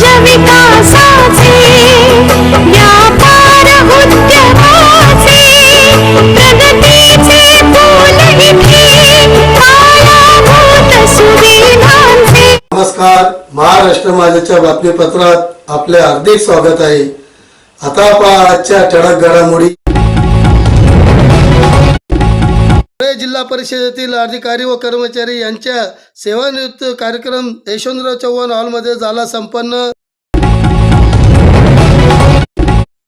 विकासाचे व्यापार उद्यमाचे प्रगतीचे फूल इथे पायाभूत सुविधांचे. नमस्कार महाराष्ट्र माझ्याच्या बातमीपत्रात आपले हार्दिक स्वागत आहे. आता पहा आजच्या ठळक घडामोडी. जिल्हा परिषदेतील अधिकारी व कर्मचारी यांच्या सेवानिवृत्त कार्यक्रम यशवंतराव चव्हाण हॉलमध्ये झाला संपन्न.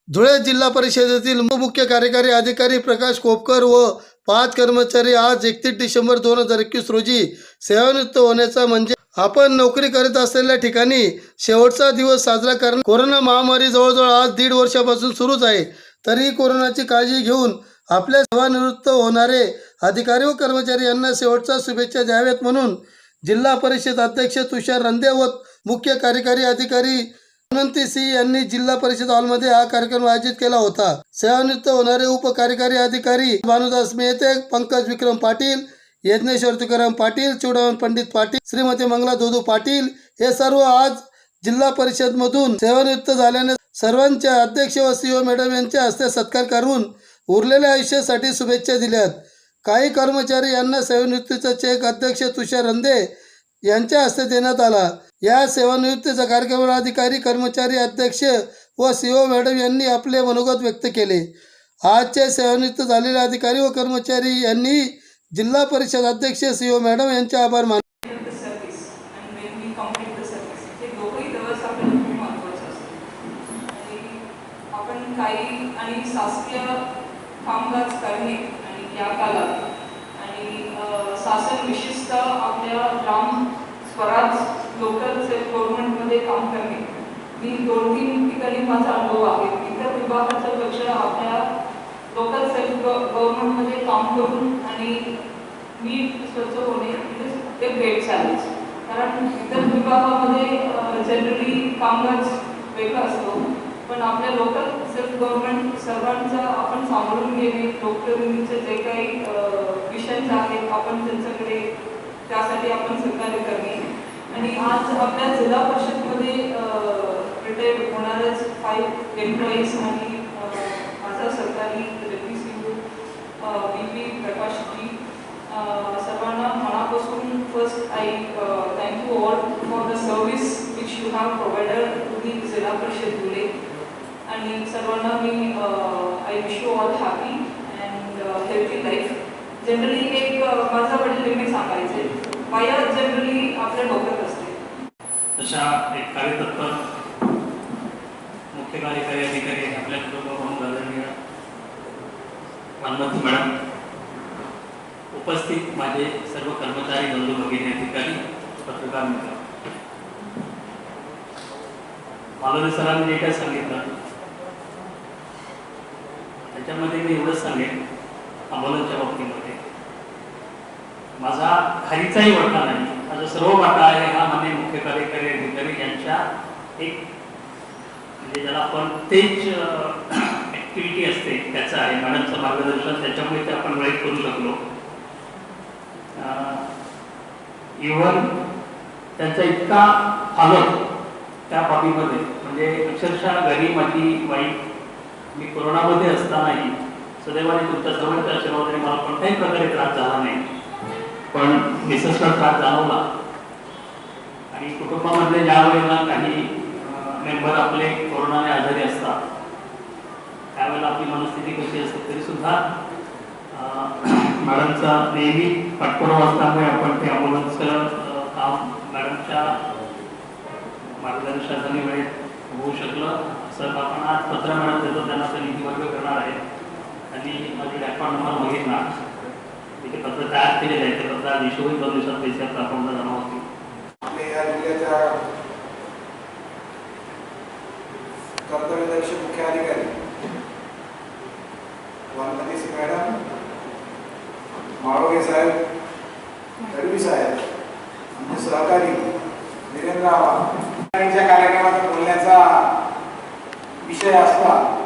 धुळे जिल्हा परिषदेतील मुख्य कार्यकारी अधिकारी प्रकाश कोपकर व पाच कर्मचारी आज एकतीस डिसेंबर दोन हजार एकवीस रोजी सेवानिवृत्त होण्याचा म्हणजे आपण नोकरी करीत असलेल्या ठिकाणी शेवटचा दिवस साजरा करणं कोरोना महामारी जवळजवळ आज दीड वर्षापासून सुरूच आहे. तरी कोरोनाची काळजी घेऊन आपल्या सेवानिवृत्त होणारे अधिकारी व कर्मचारी यांना शेवटच्या शुभेच्छा द्याव्यात म्हणून जिल्हा परिषद अध्यक्ष तुषार रंदे व मुख्य कार्यकारी अधिकारी अनंती सिंह यांनी जिल्हा परिषद हॉलमध्ये हा कार्यक्रम आयोजित केला होता. सेवानिवृत्त होणारे उपकार्यकारी अधिकारी भानुदास मेहते पंकज विक्रम पाटील यज्ञेश्वर तुकाराम पाटील चुडावन पंडित पाटील श्रीमती मंगला दोदू पाटील हे सर्व आज जिल्हा परिषद मधून सेवानिवृत्त झाल्याने सर्वांच्या अध्यक्ष व सीओ मॅडम यांच्या हस्ते सत्कार करून उरलेल्या आयुष्यासाठी शुभेच्छा दिल्यात. काही कर्मचारी यांना सेवानिवृत्तीचा चेक अध्यक्ष तुषार रंदे यांच्या हस्ते देण्यात आला. या सेवानिवृत्तीचा कार्यक्रमाला अधिकारी कर्मचारी अध्यक्ष व सीओ मॅडम यांनी आपले मनोगत व्यक्त केले. आजचे सेवानिवृत्त झालेले अधिकारी व कर्मचारी यांनी जिल्हा परिषद अध्यक्ष सीओ मॅडम यांचे आभार मानले आपण काही आणि शासकीय कामकाज करणे या काळात आणि शासन विशिष्ट आपल्या ग्राम स्वराज लोकल सेल्फ गव्हर्नमेंटमध्ये काम करणे. मी दोन तीन ठिकाणी माझा अनुभव आहे. इतर विभागाचं लक्ष आपल्या लोकल सेल्फ गव्हर्नमेंटमध्ये काम करून आणि मी स्वच्छ होणे ते भेट चालेल कारण इतर विभागामध्ये जनरली कामगार वेगळा असतो. पण आपल्या लोकल सेल्फ गव्हर्नमेंट सर्वांचा आपण सांभाळून घेणे लोकप्रतिनिधीचे जे काही विषय आहेत आपण त्यांच्याकडे त्यासाठी आपण सहकार्य करणे. आणि आज आपल्या जिल्हा परिषदमध्ये रिटायर्ड होणारच फाईव्ह एम्प्लॉईज आणि माझा सरकारी रेपी सी बी पी प्रकाशजी जी सर्वांना मनापासून first I thank you all for the service which you have provider to the Zilla Parishad Dhule आणि सर्वांना मी I wish you all happy and healthy life generally एक माझा वडील नेहमी सांगायचे. माया जनरली आपल्या डोक्यात असते. तशा एक कार्यतत्पर मुख्य कार्यकारी अधिकारी आपल्या कुटुंबाकडून आदरणीय मानवती मॅडम उपस्थित माझे सर्व कर्मचारी बंधू भगिनी अधिकारी पत्रकार मित्र. मालवणी सरांनी जे काय सांगितलं त्यामध्ये मी एवढंच सांगेन अंबोलनच्या बाबतीमध्ये. माझा खालीचाही वाटा नाही. माझा सर्व वाटा आहे हा मान्य मुख्य कार्यकारी अधिकारी यांच्या एक म्हणजे ज्याला आपण तेच ऍक्टिव्हिटी असते त्याचं आहे. मॅडमचं मार्गदर्शन त्याच्यामुळे ते आपण वेळेत करू शकलो. इव्हन त्यांचा इतका आलो त्या बाबीमध्ये म्हणजे अक्षरशः घरी माझी वाईट मी कोरोनामध्ये असतानाही सदैवाने तुमच्या सर्वांच्या आशीर्वादाने मला कोणत्याही प्रकारे त्रास झाला नाही. पण मिसेसला त्रास जाणवला. आणि कुटुंबामधले ज्या वेळेला काही मेंबर आपले कोरोनाने आजारी असतात त्यावेळेला आपली मनस्थिती कशी असते तरी सुद्धा मॅडमचा नेहमी पाठपुरावा असल्यामुळे आपण ते अँब्युलन्स काम मॅडमच्या मार्गदर्शनाने वेळेत होऊ शकतो. आपण आज पत्र त्यांना निधी वर्ग करणार आहे आणि माझी अकाउंट नंबर बघितला तिथे पत्र तयार केलेलं आहे ते पत्र आज इशूही दोन दिवसात पैसे आपल्या अकाउंटला जमा होतील. आपल्या या जिल्ह्याच्या कर्तव्यदक्ष मुख्य अधिकारी वानपतीस मॅडम माळोगे साहेब तडवी साहेब आमचे सहकारी वीरेंद्र आव्हाड कार्यक्रमात बोलण्याचा विषय असला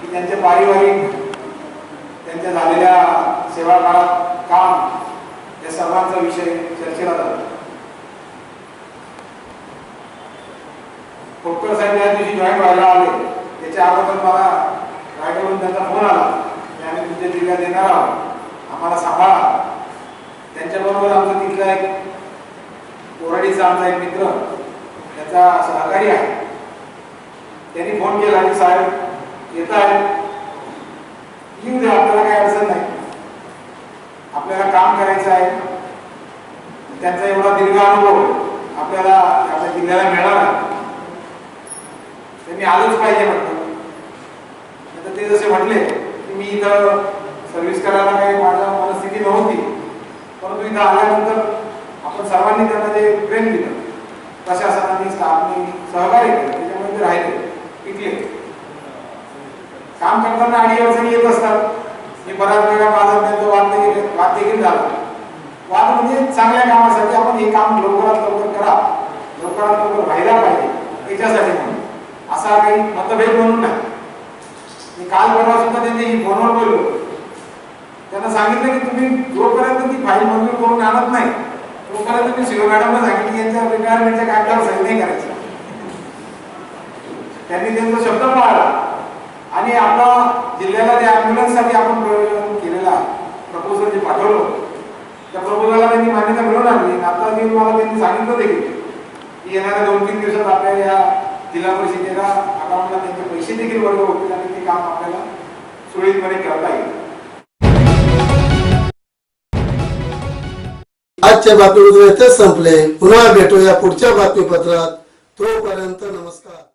की त्यांचे पारिवारिक त्यांच्या झालेल्या सेवा काळात काम या सर्वांचा विषय चर्चेला जातो. खोपकर साहेब या दिवशी जॉईन व्हायला आले. त्याच्या अगोदर मला रायगडवरून त्यांचा फोन आला. की आम्ही तुमच्या जिल्ह्यात येणार आहोत. आम्हाला सांभाळा. त्यांच्याबरोबर आमचा तिथला एक कोराडीचा आमचा एक मित्र. त्याचा सहकारी आहे. त्यांनी फोन केला की साहेब येत आहे. येऊ द्या आपल्याला काही अडचण नाही. आपल्याला काम करायचं आहे. त्यांचा एवढा दीर्घ अनुभव आपल्याला आपल्या जिल्ह्याला मिळाला. त्यांनी आलंच पाहिजे म्हटलं तर ते जसे म्हटले की मी इथं सर्व्हिस करायला काही माझ्या मनस्थिती नव्हती. परंतु इथं आल्यानंतर आपण सर्वांनी त्यांना जे प्रेम दिलं प्रशासनाने स्टाफने सहकार्य केलं त्याच्यामुळे ते राहिले. काम करताना अडी अडचणी येत असतात. मी बऱ्याच वेळा माझा त्यांचं वाद देखील वाद देखील झाला. वाद म्हणजे चांगल्या कामासाठी आपण हे काम लवकरात लवकर करा. लवकरात लवकर व्हायला पाहिजे. याच्यासाठी म्हणून. असा काही मतभेद म्हणून नाही. मी काल परवा सुद्धा त्यांनी ही फोनवर बोललो. त्यांना सांगितलं की तुम्ही जोपर्यंत ती फाईल मंजूर करून आणत नाही तोपर्यंत मी शिव मॅडमला सांगितलं यांच्या रिटायरमेंटच्या कागदावर सही नाही करायची. त्यांनी त्यांचा शब्द पाळला. आणि आपला जिल्ह्याला त्या ॲम्ब्युलन्ससाठी आपण प्रयोजन केलेला प्रपोजल जे पाठवलं त्या प्रपोजलला त्यांनी मान्यता मिळवून आणली. आता जे मला त्यांनी सांगितलं देखील की येणाऱ्या दोन तीन दिवसात आपल्या या जिल्हा परिषदेला अकाउंटला त्यांचे पैसे देखील वर्ग होतील आणि ते काम आपल्याला सुरळीतपणे करता येईल. आजच्या बातमीपत्र इथेच संपले. पुन्हा भेटूया पुढच्या बातमीपत्रात. तोपर्यंत नमस्कार.